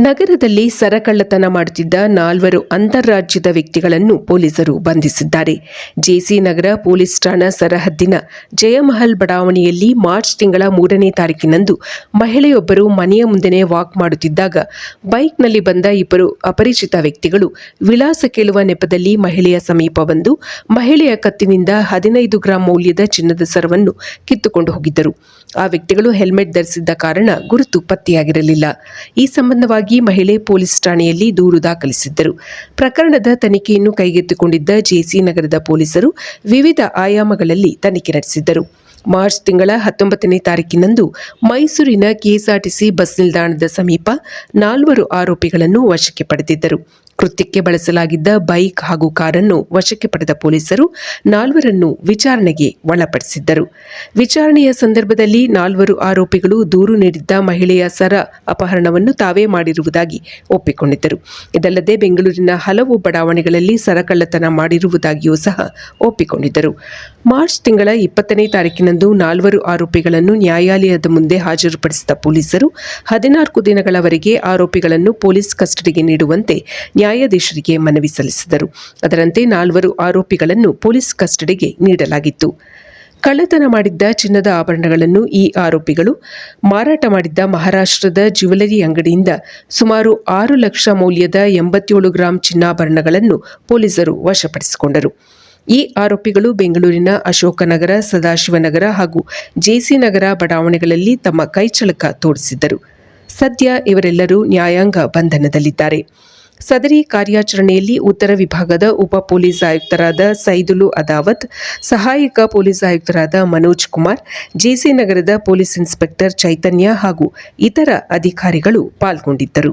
ನಗರದಲ್ಲಿ ಸರಕಳ್ಳತನ ಮಾಡುತ್ತಿದ್ದ ನಾಲ್ವರು ಅಂತಾರಾಜ್ಯದ ವ್ಯಕ್ತಿಗಳನ್ನು ಪೊಲೀಸರು ಬಂಧಿಸಿದ್ದಾರೆ. ಜೆಸಿ ನಗರ ಪೊಲೀಸ್ ಠಾಣಾ ಸರಹದ್ದಿನ ಜಯಮಹಲ್ ಬಡಾವಣೆಯಲ್ಲಿ ಮಾರ್ಚ್ ತಿಂಗಳ ಮೂರನೇ ತಾರೀಕಿನಂದು ಮಹಿಳೆಯೊಬ್ಬರು ಮನೆಯ ಮುಂದೆನೆ ವಾಕ್ ಮಾಡುತ್ತಿದ್ದಾಗ ಬೈಕ್ನಲ್ಲಿ ಬಂದ ಇಬ್ಬರು ಅಪರಿಚಿತ ವ್ಯಕ್ತಿಗಳು ವಿಳಾಸ ಕೇಳುವ ನೆಪದಲ್ಲಿ ಮಹಿಳೆಯ ಸಮೀಪ ಬಂದು ಮಹಿಳೆಯ ಕತ್ತಿನಿಂದ ಹದಿನೈದು ಗ್ರಾಂ ಮೌಲ್ಯದ ಚಿನ್ನದ ಸರವನ್ನು ಕಿತ್ತುಕೊಂಡು ಹೋಗಿದ್ದರು. ಆ ವ್ಯಕ್ತಿಗಳು ಹೆಲ್ಮೆಟ್ ಧರಿಸಿದ್ದ ಕಾರಣ ಗುರುತು ಪತ್ತೆಯಾಗಿರಲಿಲ್ಲ. ಈ ಸಂಬಂಧವಾಗಿ ಮಹಿಳೆ ಪೊಲೀಸ್ ಠಾಣೆಯಲ್ಲಿ ದೂರು ದಾಖಲಿಸಿದ್ದರು. ಪ್ರಕರಣದ ತನಿಖೆಯನ್ನು ಕೈಗೆತ್ತಿಕೊಂಡಿದ್ದ ಜೆಸಿ ನಗರದ ಪೊಲೀಸರು ವಿವಿಧ ಆಯಾಮಗಳಲ್ಲಿ ತನಿಖೆ ನಡೆಸಿದ್ದರು. ಮಾರ್ಚ್ ತಿಂಗಳ ಹತ್ತೊಂಬತ್ತನೇ ತಾರೀಕಿನಂದು ಮೈಸೂರಿನ ಕೆಎಸ್ಆರ್ಟಿಸಿ ಬಸ್ ನಿಲ್ದಾಣದ ಸಮೀಪ ನಾಲ್ವರು ಆರೋಪಿಗಳನ್ನು ವಶಕ್ಕೆ ಪಡೆದಿದ್ದರು. ಕೃತ್ಯಕ್ಕೆ ಬಳಸಲಾಗಿದ್ದ ಬೈಕ್ ಹಾಗೂ ಕಾರನ್ನು ವಶಕ್ಕೆ ಪಡೆದ ಪೊಲೀಸರು ನಾಲ್ವರನ್ನು ವಿಚಾರಣೆಗೆ ಒಳಪಡಿಸಿದ್ದರು. ವಿಚಾರಣೆಯ ಸಂದರ್ಭದಲ್ಲಿ ನಾಲ್ವರು ಆರೋಪಿಗಳು ದೂರು ನೀಡಿದ್ದ ಮಹಿಳೆಯ ಸರ ಅಪಹರಣವನ್ನು ತಾವೇ ಮಾಡಿರುವುದಾಗಿ ಒಪ್ಪಿಕೊಂಡಿದ್ದರು. ಇದಲ್ಲದೆ ಬೆಂಗಳೂರಿನ ಹಲವು ಬಡಾವಣೆಗಳಲ್ಲಿ ಸರ ಕಳ್ಳತನ ಮಾಡಿರುವುದಾಗಿಯೂ ಸಹ ಒಪ್ಪಿಕೊಂಡಿದ್ದರು. ಮಾರ್ಚ್ ತಿಂಗಳ ಇಪ್ಪತ್ತನೇ ತಾರೀಕಿನಂದು ನಾಲ್ವರು ಆರೋಪಿಗಳನ್ನು ನ್ಯಾಯಾಲಯದ ಮುಂದೆ ಹಾಜರುಪಡಿಸಿದ ಪೊಲೀಸರು ಹದಿನಾಲ್ಕು ದಿನಗಳವರೆಗೆ ಆರೋಪಿಗಳನ್ನು ಪೊಲೀಸ್ ಕಸ್ಟಡಿಗೆ ನೀಡುವಂತೆ ನ್ಯಾಯಾಧೀಶರಿಗೆ ಮನವಿ ಸಲ್ಲಿಸಿದರು. ಅದರಂತೆ ನಾಲ್ವರು ಆರೋಪಿಗಳನ್ನು ಪೊಲೀಸ್ ಕಸ್ಟಡಿಗೆ ನೀಡಲಾಗಿತ್ತು. ಕಳ್ಳತನ ಮಾಡಿದ್ದ ಚಿನ್ನದ ಆಭರಣಗಳನ್ನು ಈ ಆರೋಪಿಗಳು, ಮಾರಾಟ ಮಾಡಿದ್ದ ಮಹಾರಾಷ್ಟ್ರದ ಜ್ಯುವೆಲರಿ ಅಂಗಡಿಯಿಂದ ಸುಮಾರು ಆರು ಲಕ್ಷ ಮೌಲ್ಯದ ಎಂಬತ್ತೇಳು ಗ್ರಾಂ ಚಿನ್ನಾಭರಣಗಳನ್ನು ಪೊಲೀಸರು ವಶಪಡಿಸಿಕೊಂಡರು. ಈ ಆರೋಪಿಗಳು ಬೆಂಗಳೂರಿನ ಅಶೋಕನಗರ, ಸದಾಶಿವನಗರ ಹಾಗೂ ಜೆಸಿ ನಗರ ಬಡಾವಣೆಗಳಲ್ಲಿ ತಮ್ಮ ಕೈಚಳಕ ತೋರಿಸಿದ್ದರು. ಸದ್ಯ ಇವರೆಲ್ಲರೂ ನ್ಯಾಯಾಂಗ ಬಂಧನದಲ್ಲಿದ್ದಾರೆ. ಸದರಿ ಕಾರ್ಯಾಚರಣೆಯಲ್ಲಿ ಉತ್ತರ ವಿಭಾಗದ ಉಪ ಪೊಲೀಸ್ ಆಯುಕ್ತರಾದ ಸೈದುಲು ಅದಾವತ್, ಸಹಾಯಕ ಪೊಲೀಸ್ ಆಯುಕ್ತರಾದ ಮನೋಜ್ ಕುಮಾರ್, ಜೆಸಿ ನಗರದ ಪೊಲೀಸ್ ಇನ್ಸ್ಪೆಕ್ಟರ್ ಚೈತನ್ಯ ಹಾಗೂ ಇತರ ಅಧಿಕಾರಿಗಳು ಪಾಲ್ಗೊಂಡಿದ್ದರು.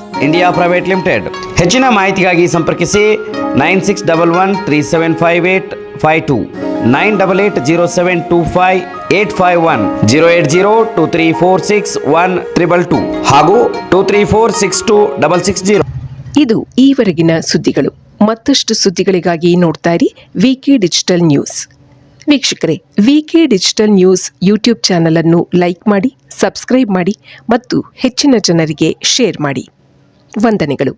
India private limited. ಹೆಚ್ಚಿನ ಮಾಹಿತಿಗಾಗಿ ಸಂಪರ್ಕಿಸಿ nine six double one three seven five eight five two, nine double eight zero seven two five eight five one, zero eight zero two three four six one triple two ಹಾಗೂ two three four six two double six zero. ಇದು ಈವರೆಗಿನ ಸುದ್ದಿಗಳು. ಮತ್ತಷ್ಟು ಸುದ್ದಿಗಳಿಗಾಗಿ ನೋಡ್ತಾ ಇರಿ VK digital news ವೀಕ್ಷಕರೇ VK digital news YouTube channel ಅನ್ನು ಲೈಕ್ ಮಾಡಿ ಸಬ್ಸ್ಕ್ರೈಬ್ ಮಾಡಿ ಮತ್ತು ಹೆಚ್ಚಿನ ಜನರಿಗೆ ಶೇರ್ ಮಾಡಿ. ವಂದನೆಗಳು.